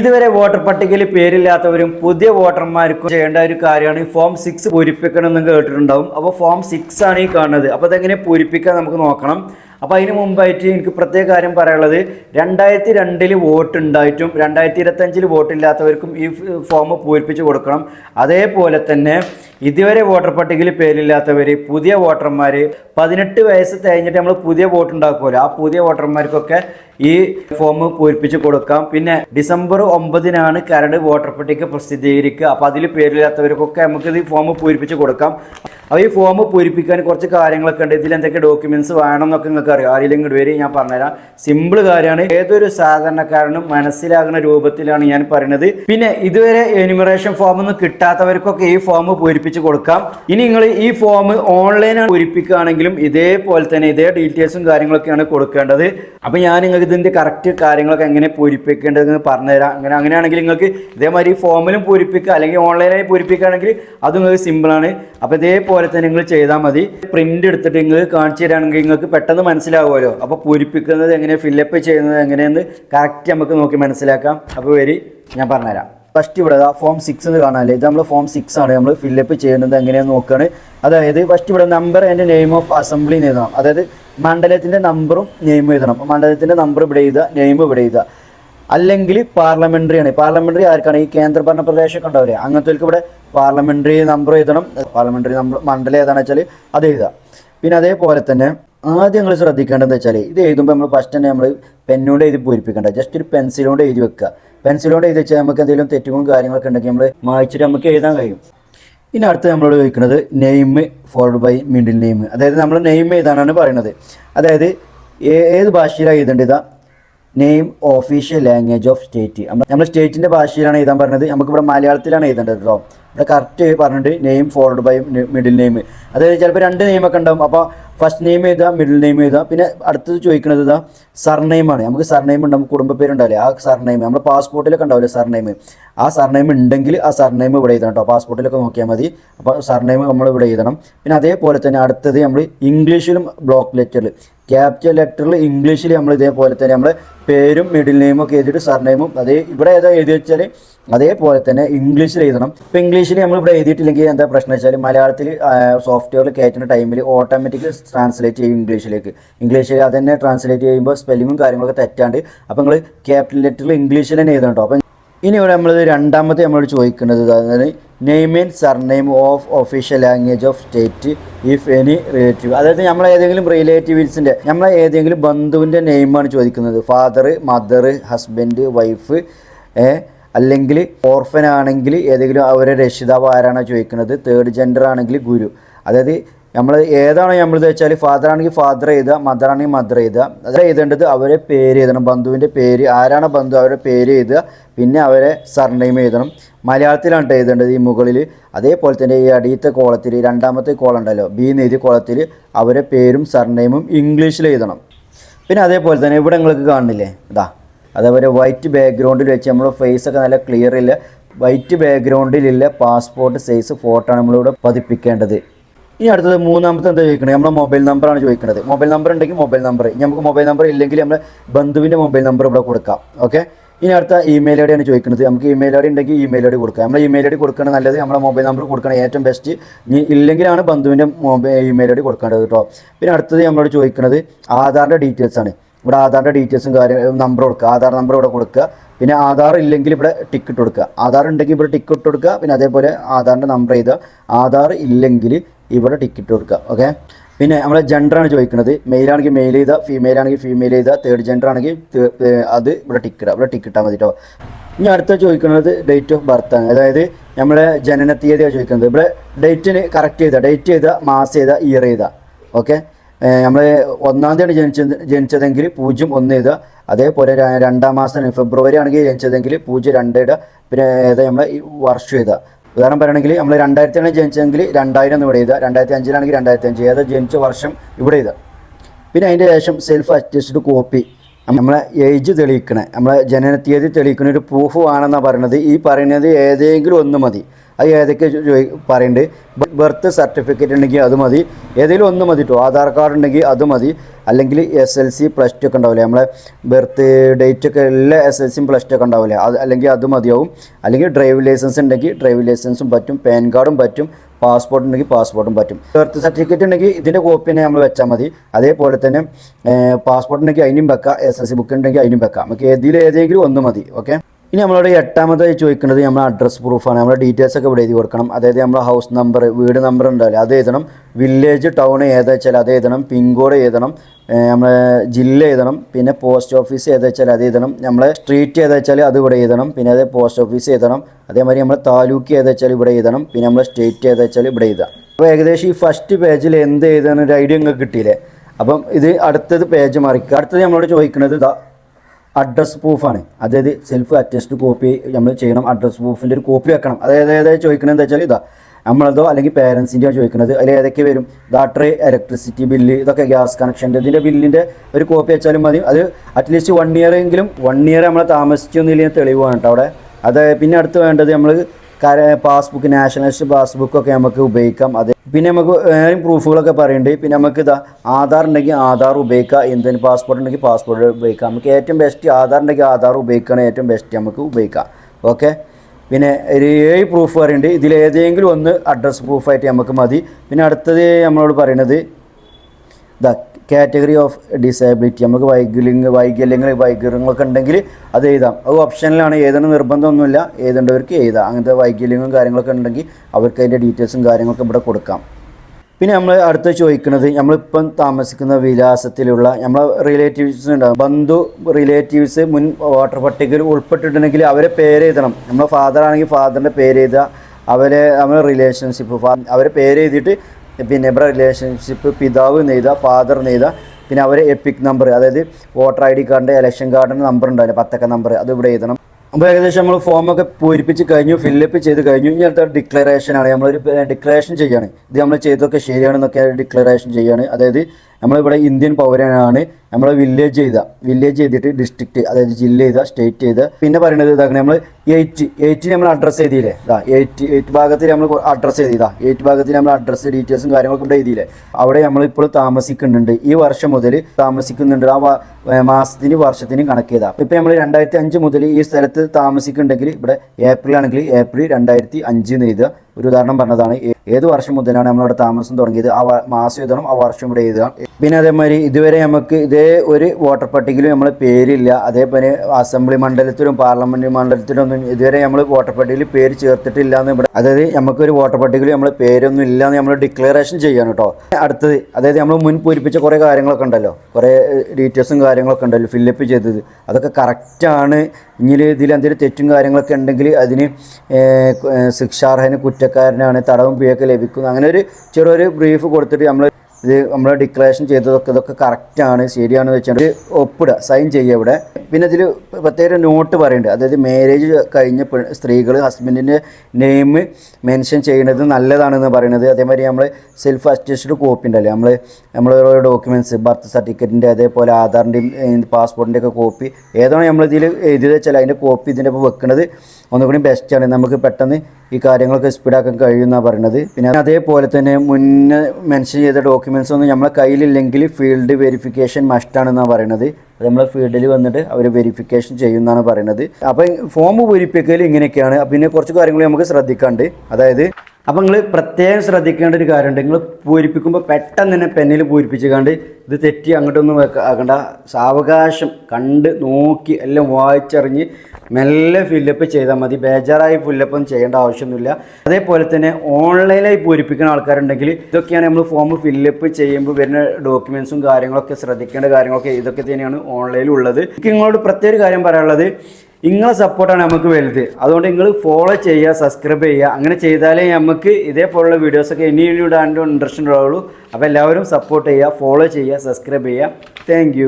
ഇതുവരെ വോട്ടർ പട്ടികയിൽ പേരില്ലാത്തവരും പുതിയ വോട്ടർമാർക്കും ചെയ്യേണ്ട ഒരു കാര്യമാണ് ഈ ഫോം സിക്സ് പൂരിപ്പിക്കണം എന്ന് കേട്ടിട്ടുണ്ടാവും. അപ്പോൾ ഫോം സിക്സ് ആണ് ഈ കാണുന്നത്. അപ്പോൾ അതെങ്ങനെ പൂരിപ്പിക്കാൻ നമുക്ക് നോക്കണം. അപ്പോൾ അതിന് മുമ്പായിട്ട് എനിക്ക് പ്രത്യേക കാര്യം പറയാനുള്ളത്. രണ്ടായിരത്തി രണ്ടിൽ വോട്ട് ഉണ്ടായിട്ടും രണ്ടായിരത്തി ഇരുപത്തഞ്ചിൽ വോട്ടില്ലാത്തവർക്കും ഈ ഫോം പൂരിപ്പിച്ച് കൊടുക്കണം. അതേപോലെ തന്നെ ഇതുവരെ വോട്ടർ പട്ടികയിൽ പേരില്ലാത്തവർ പുതിയ വോട്ടർമാർ പതിനെട്ട് വയസ്സ് തികഞ്ഞിട്ട് നമ്മൾ പുതിയ വോട്ട് ഉണ്ടാക്കുമല്ലോ. ആ പുതിയ വോട്ടർമാർക്കൊക്കെ ഈ ഫോം പൂരിപ്പിച്ച് കൊടുക്കാം. പിന്നെ ഡിസംബർ ഒമ്പതിനാണ് കരട് വോട്ടർ പട്ടിക പ്രസിദ്ധീകരിക്കുക. അപ്പോൾ അതിൽ പേരില്ലാത്തവർക്കൊക്കെ നമുക്ക് ഈ ഫോം പൂരിപ്പിച്ച് കൊടുക്കാം. അപ്പോൾ ഈ ഫോം പൂരിപ്പിക്കാൻ കുറച്ച് കാര്യങ്ങളൊക്കെ ഉണ്ട്. ഇതിൽ എന്തൊക്കെ ഡോക്യുമെന്റ്സ് വേണം എന്നൊക്കെ നിങ്ങൾക്ക് അറിയാം. ആരെങ്കിലും ഇങ്ങോട്ട് വരും ഞാൻ പറഞ്ഞുതരാം. സിമ്പിൾ കാര്യമാണ്. ഏതൊരു സാധാരണക്കാരനും മനസ്സിലാകുന്ന രൂപത്തിലാണ് ഞാൻ പറയുന്നത്. പിന്നെ ഇതുവരെ എനിമറേഷൻ ഫോമൊന്നും കിട്ടാത്തവർക്കൊക്കെ ഈ ഫോം പൂരിപ്പിച്ച് കൊടുക്കാം. ഇനി നിങ്ങൾ ഈ ഫോം ഓൺലൈനാണ് പൂരിപ്പിക്കുകയാണെങ്കിലും ഇതേപോലെ തന്നെ ഇതേ ഡീറ്റെയിൽസും കാര്യങ്ങളൊക്കെയാണ് കൊടുക്കേണ്ടത്. അപ്പോൾ ഞാൻ നിങ്ങൾക്ക് ഇതിന്റെ കറക്റ്റ് കാര്യങ്ങളൊക്കെ എങ്ങനെ പൂരിപ്പിക്കേണ്ടതെന്ന് പറഞ്ഞുതരാം. അങ്ങനെ അങ്ങനെയാണെങ്കിൽ നിങ്ങൾക്ക് ഇതേമാതിരി ഫോമിലും പൂരിപ്പിക്കുക അല്ലെങ്കിൽ ഓൺലൈനായി പൂരിപ്പിക്കുകയാണെങ്കിൽ അത് നിങ്ങൾക്ക് സിമ്പിളാണ് അപ്പോൾ ഇതേപോലെ തന്നെ നിങ്ങൾ ചെയ്താൽ മതി. പ്രിന്റ് എടുത്തിട്ട് നിങ്ങൾ കാണിച്ചു തരാണെങ്കിൽ നിങ്ങൾക്ക് പെട്ടെന്ന് മനസ്സിലാവുമല്ലോ. അപ്പോൾ പൂരിപ്പിക്കുന്നത് എങ്ങനെ ഫില്ലപ്പ് ചെയ്യുന്നത് എങ്ങനെയെന്ന് കറക്റ്റ് നമുക്ക് നോക്കി മനസ്സിലാക്കാം. അപ്പോൾ വരി ഞാൻ പറഞ്ഞുതരാം. ഫസ്റ്റ് ഇവിടെ ഫോം സിക്സ് എന്ന് കാണാനല്ലേ ഇത് നമ്മൾ ഫോം സിക്സ് ആണ്. നമ്മൾ ഫില്ലപ്പ് ചെയ്യേണ്ടത് എങ്ങനെയാണെന്ന് നോക്കുകയാണ് അതായത് ഫസ്റ്റ് ഇവിടെ number and name of assembly എഴുതണം. അതായത് മണ്ഡലത്തിന്റെ നമ്പറും നെയിമും എഴുതണം. അപ്പോൾ മണ്ഡലത്തിന്റെ നമ്പർ ഇവിടെ എഴുതുക നെയിം ഇവിടെ എഴുതുക. അല്ലെങ്കിൽ പാർലമെന്ററി ആണ്. പാർലമെന്ററി ആർക്കാണ്? ഈ കേന്ദ്രഭരണ പ്രദേശമൊക്കെ ഉണ്ടാവില്ലേ? അങ്ങനത്തെ ഇവിടെ പാർലമെന്ററി നമ്പർ എഴുതണം. പാർലമെന്ററി നമ്പർ മണ്ഡലം ഏതാണെന്ന് വെച്ചാൽ അത് എഴുതുക. പിന്നെ അതേപോലെ തന്നെ ആദ്യം നിങ്ങൾ ശ്രദ്ധിക്കേണ്ടതെന്ന് വെച്ചാൽ ഇത് എഴുതുമ്പോൾ നമ്മൾ ഫസ്റ്റ് തന്നെ നമ്മൾ പെന്നോണ്ട് എഴുതി പൂരിപ്പിക്കേണ്ട. ജസ്റ്റ് ഒരു പെൻസിൽ കൊണ്ട് എഴുതി വെക്കുക. പെൻസിൽ കൊണ്ട് എഴുതി വെച്ചാൽ നമുക്ക് എന്തെങ്കിലും തെറ്റുകളും കാര്യങ്ങളൊക്കെ ഉണ്ടെങ്കിൽ നമ്മൾ മായ്ച്ചിട്ട് നമുക്ക് എഴുതാൻ കഴിയും. ഇനി അടുത്ത് നമ്മളോട് ചോദിക്കുന്നത് name followed by middle name അതായത് നമ്മൾ നെയിം എഴുതാനാണ് പറയുന്നത്. അതായത് ഏത് ഭാഷയിലാണ് എഴുതേണ്ടത്? Name official language of state നമ്മൾ സ്റ്റേറ്റിന്റെ ഭാഷയിലാണ് എഴുതാൻ പറഞ്ഞത്. നമുക്കിവിടെ മലയാളത്തിലാണ് എഴുതേണ്ടത് കേട്ടോ ഇവിടെ കറക്റ്റ് പറഞ്ഞിട്ട് name followed by middle name അതായത് ചിലപ്പോൾ രണ്ട് നെയിമൊക്കെ ഉണ്ടാവും. അപ്പോൾ ഫസ്റ്റ് നെയിം എഴുതുക മിഡിൽ നെയിം എഴുതുക പിന്നെ അടുത്തത് ചോദിക്കുന്നത് ഇതാ സർനെയിമാണ് നമുക്ക് സർനെയിം ഉണ്ട് നമുക്ക് കുടുംബ പേരുണ്ടാവില്ലേ? ആ സർനെയിം നമ്മുടെ പാസ്പോർട്ടിലൊക്കെ ഉണ്ടാവില്ലേ സർനെയിം ആ സർനെയിം ഉണ്ടെങ്കിൽ ആ സർനെയിം ഇവിടെ എഴുതണം കേട്ടോ പാസ്പോർട്ടിലൊക്കെ നോക്കിയാൽ മതി. അപ്പോൾ സർനെയിം നമ്മൾ ഇവിടെ എഴുതണം. പിന്നെ അതേപോലെ തന്നെ അടുത്തത് നമ്മൾ ഇംഗ്ലീഷിലും ബ്ലോക്ക് ലെറ്ററിൽ ക്യാപിറ്റൽ ലെറ്ററിൽ ഇംഗ്ലീഷിൽ നമ്മൾ ഇതേപോലെ തന്നെ നമ്മൾ പേരും മിഡിൽ നെയിമും ഒക്കെ എഴുതിയിട്ട് സർനെയിമും അതേ ഇവിടെ ഏതാ എഴുതി വെച്ചാൽ അതേപോലെ തന്നെ ഇംഗ്ലീഷിൽ എഴുതണം. ഇപ്പോൾ ഇംഗ്ലീഷിൽ നമ്മൾ ഇവിടെ എഴുതിയിട്ടില്ലെങ്കിൽ എന്താ പ്രശ്നം വെച്ചാൽ മലയാളത്തിൽ സോഫ്റ്റ്വെയറിൽ കയറ്റുന്ന ടൈമിൽ ഓട്ടോമാറ്റിക് ട്രാൻസ്ലേറ്റ് ചെയ്യും ഇംഗ്ലീഷിലേക്ക് ഇംഗ്ലീഷിൽ അത് തന്നെ ട്രാൻസ്ലേറ്റ് ചെയ്യുമ്പോൾ സ്പെല്ലിങ്ങും കാര്യങ്ങളൊക്കെ തെറ്റാണ്ട് അപ്പോൾ നിങ്ങൾ ക്യാപിറ്റൽ ലെറ്ററിൽ ഇംഗ്ലീഷിൽ തന്നെ എഴുതണം കേട്ടോ അപ്പം ഇനി ഇവിടെ നമ്മൾ രണ്ടാമത്തെ നമ്മളോട് ചോദിക്കുന്നത് അതായത് name and surname of official language of state if any relative അതായത് നമ്മൾ ഏതെങ്കിലും റിലേറ്റീവ്സിന്റെ നമ്മളെ ഏതെങ്കിലും ബന്ധുവിന്റെ നെയിമാണ് ചോദിക്കുന്നത്. ഫാദർ മദർ ഹസ്ബൻഡ് വൈഫ് അല്ലെങ്കിൽ ഓർഫൻ ആണെങ്കിൽ ഏതെങ്കിലും അവരെ രക്ഷിതാവ് ആരാണോ ചോദിക്കുന്നത്? തേർഡ് ജെൻഡർ ആണെങ്കിൽ ഗുരു. അതായത് നമ്മൾ ഏതാണോ നമ്മൾ വെച്ചാൽ ഫാദർ ആണെങ്കിൽ ഫാദർ എഴുതുക മദർ ആണെങ്കിൽ മദർ എഴുതുക. അത് എഴുതേണ്ടത് അവരെ പേര് എഴുതണം. ബന്ധുവിന്റെ പേര് ആരാണ് ബന്ധു അവരുടെ പേര് എഴുതുക. പിന്നെ അവരെ സർനെയിം എഴുതണം. മലയാളത്തിലാണ് എഴുതേണ്ടത് ഈ മുകളിൽ അതേപോലെ തന്നെ ഈ അടിയത്തെ കോളത്തിൽ രണ്ടാമത്തെ കോളം ഉണ്ടല്ലോ ബി എന്ന് കോളത്തിൽ അവരെ പേരും സർനെയിമും ഇംഗ്ലീഷിൽ എഴുതണം. പിന്നെ അതേപോലെ തന്നെ ഇവിടെ നിങ്ങൾക്ക് കാണുന്നില്ലേ? ഇതാ. അതേപോലെ വൈറ്റ് ബാക്ക്ഗ്രൗണ്ടിൽ വെച്ച് നമ്മൾ ഫേസ് ഒക്കെ നല്ല ക്ലിയർ ഇല്ല. വൈറ്റ് ബാക്ക്ഗ്രൗണ്ടിലുള്ള പാസ്പോർട്ട് സൈസ് ഫോട്ടോ ആണ് നമ്മളിവിടെ പതിപ്പിക്കേണ്ടത്. ഇനി അടുത്തത് മൂന്നാമത്തെ എന്താ ചോദിക്കുന്നത് നമ്മുടെ മൊബൈൽ നമ്പറാണ് ചോദിക്കുന്നത് മൊബൈൽ നമ്പർ ഉണ്ടെങ്കിൽ മൊബൈൽ നമ്പർ നമുക്ക് മൊബൈൽ നമ്പർ ഇല്ലെങ്കിൽ നമ്മൾ ബന്ധുവിന്റെ മൊബൈൽ നമ്പർ ഇവിടെ കൊടുക്കാം. ഓക്കെ ഇനി അടുത്ത ഇമെയിൽ ഐ ഡിയാണ് ചോദിക്കുന്നത് നമുക്ക് ഇമെയിൽ ഐ ഡി ഉണ്ടെങ്കിൽ ഇമെയിൽ ഐ ഡി കൊടുക്കാം. നമ്മൾ ഇമെയിൽ ഐ ഡി കൊടുക്കണം നല്ലത് നമ്മുടെ മൊബൈൽ നമ്പർ കൊടുക്കണം ഏറ്റവും ബെസ്റ്റ് ഇനി ഇല്ലെങ്കിലാണ് ബന്ധുവിന്റെ മൊബൈൽ ഇമെയിൽ ഐ ഡി കൊടുക്കേണ്ടത് കേട്ടോ. പിന്നെ അടുത്തത് നമ്മളോട് ചോദിക്കുന്നത് ആധാറിന്റെ ഡീറ്റെയിൽസ് ആണ്. ഇവിടെ ആധാറിന്റെ ഡീറ്റെയിൽസും കാര്യം നമ്പർ കൊടുക്കുക. ആധാർ നമ്പർ ഇവിടെ കൊടുക്കുക. പിന്നെ ആധാർ ഇല്ലെങ്കിൽ ഇവിടെ ടിക്കറ്റ് കൊടുക്കുക. ആധാർ ഉണ്ടെങ്കിൽ ഇവിടെ ടിക്കറ്റ് കൊടുക്കുക. പിന്നെ അതേപോലെ ആധാറിന്റെ നമ്പർ ചെയ്താൽ ആധാർ ഇല്ലെങ്കിൽ ഇവിടെ ടിക്കറ്റ് കൊടുക്കുക ഓക്കെ പിന്നെ നമ്മളെ ജെൻഡറാണ് ചോദിക്കുന്നത്. മെയിൽ ആണെങ്കിൽ മെയിൽ ചെയ്താൽ ഫീമെയിൽ ആണെങ്കിൽ ഫീമെയിൽ ചെയ്താൽ തേർഡ് ജെൻഡർ ആണെങ്കിൽ അത് ഇവിടെ ടിക്കറ്റ് ഇവിടെ ടിക്കറ്റ് മതി കേട്ടോ ഇനി അടുത്ത ചോദിക്കുന്നത് ഡേറ്റ് ഓഫ് ബർത്ത് ആണ്. അതായത് നമ്മളെ ജനന തീയതിയാണ് ചോദിക്കുന്നത്. ഇവിടെ ഡേറ്റിന് കറക്റ്റ് ചെയ്താൽ ഡേറ്റ് ചെയ്താൽ മാസം ചെയ്താൽ ഇയർ ചെയ്താൽ ഓക്കെ നമ്മൾ ഒന്നാം തീയതി ജനിച്ചത് ജനിച്ചതെങ്കിൽ പൂജ്യം ഒന്ന് ഇടുക. അതേപോലെ രണ്ടാം മാസം ഫെബ്രുവരി ആണെങ്കിൽ ജനിച്ചതെങ്കിൽ പൂജ്യം രണ്ട് ഇടുക. പിന്നെ ഏതാ നമ്മൾ വർഷം ഇടുക. ഉദാഹരണം പറയുകയാണെങ്കിൽ നമ്മൾ രണ്ടായിരത്തിയാണ് ജനിച്ചെങ്കിൽ രണ്ടായിരം ഇവിടെ എഴുതുക. രണ്ടായിരത്തി അഞ്ചിലാണെങ്കിൽ രണ്ടായിരത്തി അഞ്ച് ഏതാ ജനിച്ച വർഷം ഇവിടെ എഴുതുക. പിന്നെ അതിന്റെ ശേഷം സെൽഫ് അറ്റസ്റ്റഡ് കോപ്പി നമ്മളെ ഏജ് തെളിയിക്കണേ. നമ്മളെ ജനന തീയതി തെളിയിക്കുന്ന ഒരു പ്രൂഫ് ആണെന്നാണ് പറയുന്നത്. ഈ പറയുന്നത് ഏതെങ്കിലും ഒന്ന് മതി. അത് ഏതൊക്കെ പറയുന്നുണ്ട് ബർത്ത് സർട്ടിഫിക്കറ്റ് ഉണ്ടെങ്കിൽ അത് മതി. ഏതെങ്കിലും ഒന്ന് മതി കേട്ടോ ആധാർ കാർഡ് ഉണ്ടെങ്കിൽ അത് മതി. അല്ലെങ്കിൽ S L C plus two ഒക്കെ ഉണ്ടാവില്ലേ? നമ്മളെ ബർത്ത് ഡേറ്റ് ഒക്കെ എല്ലാ എസ് എൽ സിയും പ്ലസ് ടു ഒക്കെ ഉണ്ടാവില്ലേ? അത് അല്ലെങ്കിൽ അത് മതിയാവും. അല്ലെങ്കിൽ ഡ്രൈവിംഗ് ലൈസൻസ് ഉണ്ടെങ്കിൽ ഡ്രൈവിംഗ് ലൈസൻസും പറ്റും. പാൻ കാർഡും പറ്റും. പാസ്പോർട്ട് ഉണ്ടെങ്കിൽ പാസ്പോർട്ടും പറ്റും. ബർത്ത് സർട്ടിഫിക്കറ്റ് ഉണ്ടെങ്കിൽ ഇതിന്റെ കോപ്പി തന്നെ നമ്മൾ വെച്ചാൽ മതി. അതേപോലെ തന്നെ പാസ്പോർട്ട് ഉണ്ടെങ്കിൽ അതിനും വെക്കാം. എസ് എൽ സി ബുക്ക് ഉണ്ടെങ്കിൽ അതിനും വെക്കാം. നമുക്ക് ഏതിൽ ഏതെങ്കിലും ഒന്ന് മതി. ഓക്കെ ഇനി നമ്മളോട് എട്ടാമതായി ചോദിക്കുന്നത് നമ്മൾ അഡ്രസ് പ്രൂഫാണ് നമ്മുടെ ഡീറ്റെയിൽസ് ഒക്കെ ഇവിടെ എഴുതി കൊടുക്കണം. അതായത് നമ്മുടെ ഹൗസ് നമ്പർ വീട് നമ്പർ ഉണ്ടാവില്ല? അത് എഴുതണം. വില്ലേജ് ടൗൺ ഏതാ വെച്ചാൽ അത് എഴുതണം. പിൻകോഡ് എഴുതണം. നമ്മളെ ജില്ല എഴുതണം. പിന്നെ പോസ്റ്റ് ഓഫീസ് ഏതാ വെച്ചാൽ അത് എഴുതണം. നമ്മളെ സ്ട്രീറ്റ് ഏതാ വെച്ചാൽ അത് ഇവിടെ എഴുതണം. പിന്നെ അതേ പോസ്റ്റ് ഓഫീസ് എഴുതണം. അതേമാതിരി നമ്മളെ താലൂക്ക് ഏതാ വെച്ചാൽ ഇവിടെ എഴുതണം. പിന്നെ നമ്മളെ സ്റ്റേറ്റ് ഏതാ വെച്ചാൽ ഇവിടെ എഴുതാം. അപ്പോൾ ഏകദേശം ഈ ഫസ്റ്റ് പേജിൽ എന്ത് എഴുതാൻ ഒരു ഐഡിയ നിങ്ങൾക്ക് കിട്ടിയില്ലേ? അപ്പം ഇത് അടുത്തത് പേജ് മറിക്കുക അടുത്തത് നമ്മളോട് ചോദിക്കുന്നത് അഡ്രസ് പ്രൂഫാണ് അതായത് സെൽഫ് അറ്റസ്റ്റ് കോപ്പി നമ്മൾ ചെയ്യണം അഡ്രസ് പ്രൂഫിന്റെ ഒരു കോപ്പി വെക്കണം. അതായത് ഏതായത് ചോദിക്കുന്നത് എന്താ വെച്ചാൽ ഇതാ നമ്മളതോ അല്ലെങ്കിൽ പേരൻസിന്റെയോ ചോദിക്കുന്നത് അതിൽ ഏതൊക്കെ വരും? വാട്ടർ ഇലക്ട്രിസിറ്റി ബില്ല് ഇതൊക്കെ ഗ്യാസ് കണക്ഷന്റെ ഇതിന്റെ ബില്ലിന്റെ ഒരു കോപ്പി വെച്ചാലും മതി. അത് അറ്റ്ലീസ്റ്റ് വൺ ഇയർ എങ്കിലും വൺ ഇയർ നമ്മൾ താമസിച്ചൊന്നുമില്ല തെളിവ് കേട്ടോ അവിടെ. അത് പിന്നെ അടുത്ത് വേണ്ടത് നമ്മൾ പാസ്ബുക്ക് നാഷണലിസ്റ്റ് പാസ്ബുക്കൊക്കെ നമുക്ക് ഉപയോഗിക്കാം. അത് പിന്നെ നമുക്ക് വേറെയും പ്രൂഫുകളൊക്കെ പറയുന്നുണ്ട്. പിന്നെ നമുക്ക് ഇതാ ആധാർ ഉണ്ടെങ്കിൽ ആധാർ ഉപയോഗിക്കാം. എന്തിന് പാസ്പോർട്ട് ഉണ്ടെങ്കിൽ പാസ്പോർട്ട് ഉപയോഗിക്കാം. നമുക്ക് ഏറ്റവും ബെസ്റ്റ് ആധാർ ഉണ്ടെങ്കിൽ ആധാർ ഉപയോഗിക്കുകയാണ് ഏറ്റവും ബെസ്റ്റ് നമുക്ക് ഉപയോഗിക്കാം. ഓക്കെ പിന്നെ ഒരു ഏഴ് പ്രൂഫ് പറയുന്നുണ്ട്. ഇതിൽ ഏതെങ്കിലും ഒന്ന് അഡ്രസ്സ് പ്രൂഫായിട്ട് നമുക്ക് മതി. പിന്നെ അടുത്തത് നമ്മളോട് പറയുന്നത് ദ കാറ്റഗറി ഓഫ് ഡിസബിലിറ്റി നമുക്ക് വൈകല്യങ്ങൾ വൈകല്യങ്ങൾ വൈകല്യങ്ങളൊക്കെ ഉണ്ടെങ്കിൽ അത് എഴുതാം. അത് ഓപ്ഷനിലാണ് എഴുതണം നിർബന്ധമൊന്നുമില്ല. എഴുതേണ്ടവർക്ക് എഴുതാം. അങ്ങനത്തെ വൈകല്യങ്ങളും കാര്യങ്ങളൊക്കെ ഉണ്ടെങ്കിൽ അവർക്ക് അതിന്റെ ഡീറ്റെയിൽസും കാര്യങ്ങളൊക്കെ ഇവിടെ കൊടുക്കാം. പിന്നെ നമ്മൾ അടുത്ത് ചോദിക്കുന്നത് നമ്മളിപ്പം താമസിക്കുന്ന വിലാസത്തിലുള്ള നമ്മളെ റിലേറ്റീവ്സ് ഉണ്ടാകും ബന്ധു റിലേറ്റീവ്സ് മുൻ വോട്ടർ പട്ടികയിൽ ഉൾപ്പെട്ടിട്ടുണ്ടെങ്കിൽ അവരെ പേര് എഴുതണം. നമ്മളെ ഫാദർ ആണെങ്കിൽ ഫാദറിന്റെ പേര് എഴുതുക. അവരെ നമ്മളെ റിലേഷൻഷിപ്പ് അവരെ പേര് എഴുതിയിട്ട് പിന്നെ റിലേഷൻഷിപ്പ് പിതാവ് നെയ്ത ഫാദർ നെയ്ത പിന്നെ അവരെ എപ്പിക് നമ്പർ അതായത് വോട്ടർ ഐ ഡി കാർഡിന്റെ ഇലക്ഷൻ കാർഡിന്റെ നമ്പർ ഉണ്ടാവില്ല പത്തക്ക നമ്പർ അത് ഇവിടെ എഴുതണം. അപ്പോൾ ഏകദേശം നമ്മൾ ഫോമൊക്കെ പൂരിപ്പിച്ച് കഴിഞ്ഞു ഫില്ലപ്പ് ചെയ്ത് കഴിഞ്ഞു. ഇനി അടുത്ത ഡിക്ലറേഷനാണ് നമ്മളൊരു ഡിക്ലറേഷൻ ചെയ്യാണ് ഇത് നമ്മൾ ചെയ്തൊക്കെ ശരിയാണെന്നൊക്കെ ഡിക്ലറേഷൻ ചെയ്യാണ് അതായത് നമ്മളിവിടെ ഇന്ത്യൻ പൗരനാണ്. നമ്മൾ വില്ലേജ് ചെയ്ത വില്ലേജ് ചെയ്തിട്ട് ഡിസ്ട്രിക്റ്റ് അതായത് ജില്ല ചെയ്ത സ്റ്റേറ്റ് ചെയ്ത. പിന്നെ പറയുന്നത് ഇതാക്കണം നമ്മൾ എയ്റ്റ് എയ്റ്റ് നമ്മൾ അഡ്രസ്സ് എഴുതിയില്ലേ? ഇതാ എയ്റ്റ് എയ്റ്റ് ഭാഗത്തിൽ നമ്മൾ അഡ്രസ്സ് എഴുതിയതാ എയ്റ്റ് ഭാഗത്തിൽ നമ്മൾ അഡ്രസ്സ് ഡീറ്റെയിൽസും കാര്യങ്ങളൊക്കെ ഇവിടെ എഴുതിയില്ലേ? അവിടെ നമ്മൾ ഇപ്പോൾ താമസിക്കുന്നുണ്ട്. ഈ വർഷം മുതൽ താമസിക്കുന്നുണ്ട്. ആ മാസത്തിന് വർഷത്തിനും കണക്ക് ചെയ്താൽ ഇപ്പം നമ്മൾ രണ്ടായിരത്തി അഞ്ച് മുതൽ ഈ സ്ഥലത്ത് താമസിക്കുന്നുണ്ടെങ്കിൽ ഇവിടെ ഏപ്രിൽ ആണെങ്കിൽ ഏപ്രിൽ രണ്ടായിരത്തി അഞ്ച് എന്ന് എഴുതുക. ഒരു ഉദാഹരണം പറഞ്ഞതാണ്. ഏത് വർഷം മുതലാണ് നമ്മളവിടെ താമസം തുടങ്ങിയത്? ആ മാസം എഴുതണം ആ വർഷം ഇവിടെ എഴുതുക. പിന്നെ അതേമാതിരി ഇതുവരെ നമുക്ക് ഇതേ ഒരു വോട്ടർ പട്ടികയിലും നമ്മൾ പേരില്ല. അതേപോലെ അസംബ്ലി മണ്ഡലത്തിലും പാർലമെന്റ് മണ്ഡലത്തിലും ഒന്നും ഇതുവരെ നമ്മൾ വോട്ടർ പട്ടികയിൽ പേര് ചേർത്തിട്ടില്ല എന്ന് ഇവിടെ അതായത് നമുക്ക് ഒരു വോട്ടർ പട്ടികയിൽ നമ്മൾ പേരൊന്നും ഇല്ല എന്ന് നമ്മൾ ഡിക്ലറേഷൻ ചെയ്യണം കേട്ടോ. അടുത്തത് അതായത് നമ്മൾ മുൻ പൂരിപ്പിച്ച കുറേ കാര്യങ്ങളൊക്കെ ഉണ്ടല്ലോ. കുറേ ഡീറ്റെയിൽസും കാര്യങ്ങളൊക്കെ ഉണ്ടല്ലോ ഫില്ലപ്പ് ചെയ്തത്. അതൊക്കെ കറക്റ്റാണ് ഇനി ഇതിൽ എന്തെങ്കിലും തെറ്റും കാര്യങ്ങളൊക്കെ ഉണ്ടെങ്കിൽ അതിന് ശിക്ഷാർഹന് കു- ഏഹ്, ശിക്ഷാർഹന് കുറ്റക്കാരനാണ് തടവും പിഴയൊക്കെ ലഭിക്കുന്നു. അങ്ങനെ ഒരു ചെറിയൊരു ബ്രീഫ് കൊടുത്തിട്ട് നമ്മൾ ഇത് നമ്മൾ ഡിക്ലറേഷൻ ചെയ്തതൊക്കെ ഇതൊക്കെ കറക്റ്റാണ് ശരിയാണ് വെച്ചാൽ ഒപ്പിടുക സൈൻ ചെയ്യുക ഇവിടെ. പിന്നെ ഇതിൽ പ്രത്യേക നോട്ട് പറയുന്നുണ്ട് അതായത് മാരേജ് കഴിഞ്ഞ സ്ത്രീകൾ ഹസ്ബൻഡിന്റെ നെയിം മെൻഷൻ ചെയ്യുന്നത് നല്ലതാണെന്ന് പറയുന്നത് അതേമാതിരി നമ്മൾ സെൽഫ് അറ്റസ്റ്റഡ് കോപ്പി ഉണ്ടല്ലേ നമ്മൾ നമ്മൾ ഡോക്യുമെന്റ്സ് ബർത്ത് സർട്ടിഫിക്കറ്റിന്റെ അതേപോലെ ആധാറിന്റെയും പാസ്പോർട്ടിന്റെ ഒക്കെ കോപ്പി ഏതാണ് നമ്മൾ ഇതിൽ എഴുതി വെച്ചാൽ അതിന്റെ കോപ്പി ഇതിന്റെ ഇപ്പോൾ വെക്കുന്നത് ഒന്നുകൂടി ബെസ്റ്റാണ് നമുക്ക് പെട്ടെന്ന് ഈ കാര്യങ്ങളൊക്കെ സ്പീഡാക്കാൻ കഴിയുമെന്നാണ് പറയുന്നത് പിന്നെ അതേപോലെ തന്നെ മുന്നേ മെൻഷൻ ചെയ്ത ഡോക്യുമെന്റ്സ് ഒന്നും നമ്മളെ കയ്യിലില്ലെങ്കിൽ ഫീൽഡ് വെരിഫിക്കേഷൻ മസ്റ്റാണെന്നാണ് പറയുന്നത് അത് നമ്മൾ ഫീൽഡിൽ വന്നിട്ട് അവർ വെരിഫിക്കേഷൻ ചെയ്യുമെന്നാണ് പറയുന്നത് അപ്പം ഫോം പൂരിപ്പിക്കൽ ഇങ്ങനെയൊക്കെയാണ്. പിന്നെ കുറച്ച് കാര്യങ്ങൾ നമുക്ക് ശ്രദ്ധിക്കാണ്ട്. അതായത് അപ്പം നിങ്ങൾ പ്രത്യേകം ശ്രദ്ധിക്കേണ്ട ഒരു കാര്യമുണ്ട്. നിങ്ങൾ പൂരിപ്പിക്കുമ്പോൾ പെട്ടെന്ന് തന്നെ പെന്നിൽ പൂരിപ്പിച്ചുകൊണ്ട് ഇത് തെറ്റി അങ്ങോട്ടൊന്നും ആക്കണ്ട. സാവകാശം കണ്ട് നോക്കി എല്ലാം വായിച്ചറിഞ്ഞ് മെല്ലെ ഫില്ലപ്പ് ചെയ്താൽ മതി. ബേജാറായി ഫില്ലപ്പൊന്നും ചെയ്യേണ്ട ആവശ്യമൊന്നുമില്ല. അതേപോലെ തന്നെ ഓൺലൈനായി പൂരിപ്പിക്കുന്ന ആൾക്കാരുണ്ടെങ്കിൽ ഇതൊക്കെയാണ് നമ്മൾ ഫോം ഫില്ലപ്പ് ചെയ്യുമ്പോൾ വരുന്ന ഡോക്യുമെൻസും കാര്യങ്ങളൊക്കെ ശ്രദ്ധിക്കേണ്ട കാര്യങ്ങളൊക്കെ ഇതൊക്കെ തന്നെയാണ് ഓൺലൈനിൽ ഉള്ളത് എനിക്ക് നിങ്ങളോട് പ്രത്യേക കാര്യം പറയാനുള്ളത്. നിങ്ങളെ സപ്പോർട്ടാണ് നമുക്ക് വലുത്. അതുകൊണ്ട് നിങ്ങൾ ഫോളോ ചെയ്യുക സബ്സ്ക്രൈബ് ചെയ്യുക. അങ്ങനെ ചെയ്താലേ നമുക്ക് ഇതേപോലുള്ള വീഡിയോസൊക്കെ ഇനി ഇടാൻ ഇൻട്രസ്റ്റ് ഉണ്ടാവുള്ളൂ. അപ്പോൾ എല്ലാവരും സപ്പോർട്ട് ചെയ്യുക ഫോളോ ചെയ്യുക സബ്സ്ക്രൈബ് ചെയ്യുക. താങ്ക്